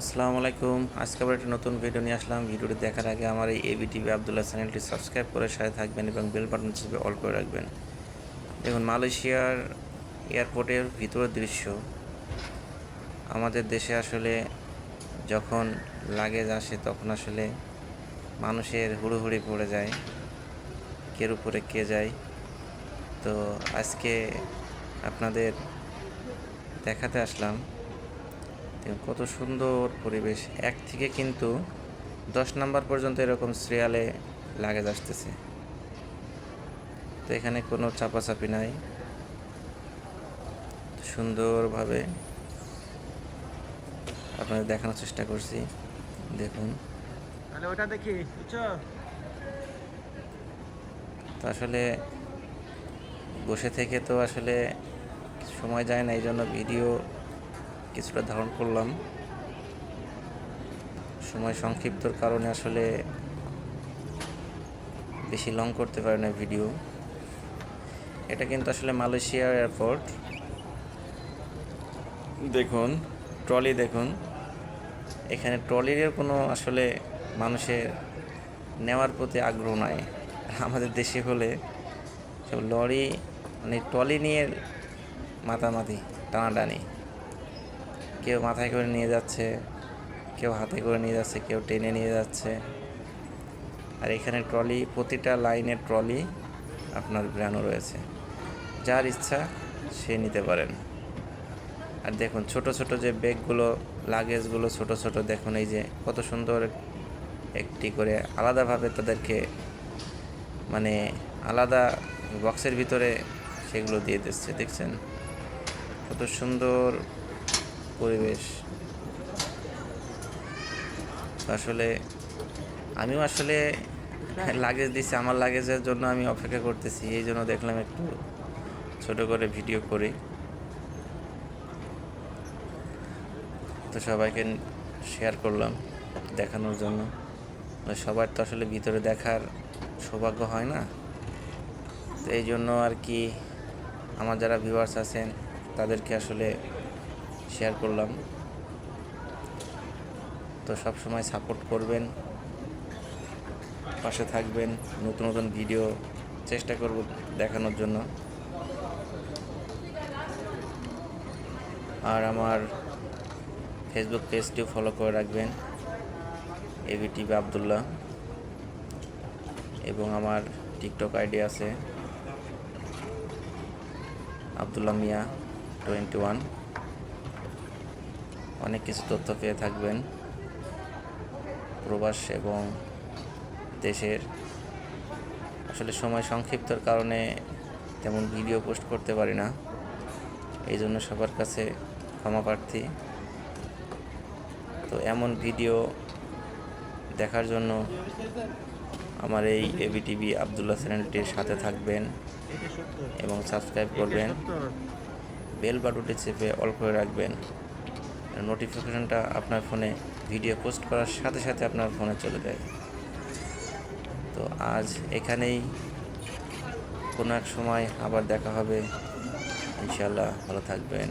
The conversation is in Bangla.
আসসালামু আলাইকুম। আজকে আবার একটা নতুন ভিডিও নিয়ে আসলাম। ভিডিওটি দেখার আগে আমার এই এবি টিভি আবদুল্লাহ চ্যানেলটি সাবস্ক্রাইব করে সাথে থাকবেন এবং বেল বাটন চেপে অল করে রাখবেন। দেখুন, মালয়েশিয়ার এয়ারপোর্টের ভিতরের দৃশ্য। আমাদের দেশে আসলে যখন লাগেজ আসে, তখন আসলে মানুষের হুড়োহুড়ি পড়ে যায়, কের উপরে কে যায়। তো আজকে আপনাদের দেখাতে আসলাম। দেখুন কত সুন্দর পরিবেশ। এক থেকে কিন্তু দশ নাম্বার পর্যন্ত এরকম সিরিয়ালে লাগেজ আসতেছে। তো এখানে কোনো চাপাচাপি নাই। সুন্দরভাবে আপনাদের দেখানোর চেষ্টা করছি। দেখুন। তাহলে ওটা দেখি আসলে বসে থেকে তো আসলে সময় যায় না এই জন্য ভিডিও কিছুটা ধারণ করলাম। সময় সংক্ষিপ্তর কারণে আসলে বেশি লং করতে পারে না ভিডিও এটা কিন্তু আসলে মালয়েশিয়ার এয়ারপোর্ট দেখুন ট্রলি দেখুন। এখানে ট্রলির কোনো আসলে মানুষের নেওয়ার প্রতি আগ্রহ নাই। আমাদের দেশে হলে সব লরি মানে ট্রলি নিয়ে মাতামাতি, টানাটানি। কেউ মাথায় করে নিয়ে যাচ্ছে, কেউ হাতে করে নিয়ে যাচ্ছে, কেউ টেনে নিয়ে যাচ্ছে। আর এখানে ট্রলি, প্রতিটা লাইনের ট্রলি আপনার ব্রানো রয়েছে। যার ইচ্ছা সে নিতে পারেন। আর দেখুন, ছোট ছোট যে ব্যাগগুলো, লাগেজগুলো ছোট ছোট, দেখুন এই যে কত সুন্দর একটি করে আলাদাভাবে তাদেরকে মানে আলাদা বক্সের ভিতরে সেগুলো দিয়ে দিচ্ছে, দেখছেন? কত সুন্দর পরিবেশ। আসলে আমিও আসলে লাগেজ দিচ্ছি আমার লাগেজের জন্য আমি অপেক্ষা করতেছি, এই জন্য দেখলাম একটু ছোট করে ভিডিও করি। তো সবাইকে শেয়ার করলাম দেখানোর জন্য। সবার তো আসলে ভিতরে দেখার সৌভাগ্য হয় না। তো এই জন্য আর কি আমার যারা ভিউয়ার্স আছেন, তাদেরকে আসলে শেয়ার করলাম। তো সব সময় সাপোর্ট করবেন, পাশে থাকবেন, নতুন নতুন ভিডিও চেষ্টা করব দেখানোর জন্য। আর আমার ফেসবুক পেজটিও ফলো করে রাখবেন এবি টিভি আবদুল্লাহ। এবং আমার টিকটক আইডি আছে, আবদুল্লাহ মিয়া টোয়েন্টি ওয়ান অনেক কিছু তথ্য পেয়ে থাকবেন। প্রবাস এবং দেশের আসলে সময় সংক্ষিপ্তর কারণে তেমন ভিডিও পোস্ট করতে পারি না। এই জন্য সবার কাছে ক্ষমা প্রার্থী। তো এমন ভিডিও দেখার জন্য আমার এই এবিটিভি আবদুল্লাহ চ্যানেলটির সাথে থাকবেন এবং সাবস্ক্রাইব করবেন। বেল বাটনটি চেপে অল করে রাখবেন। নোটিফিকেশনটা আপনার ফোনে ভিডিও পোস্ট করার সাথে সাথে আপনার ফোনে চলে যায়। তো আজ এখানেই কোনো এক সময় আবার দেখা হবে। ইনশাল্লাহ ভালো থাকবেন।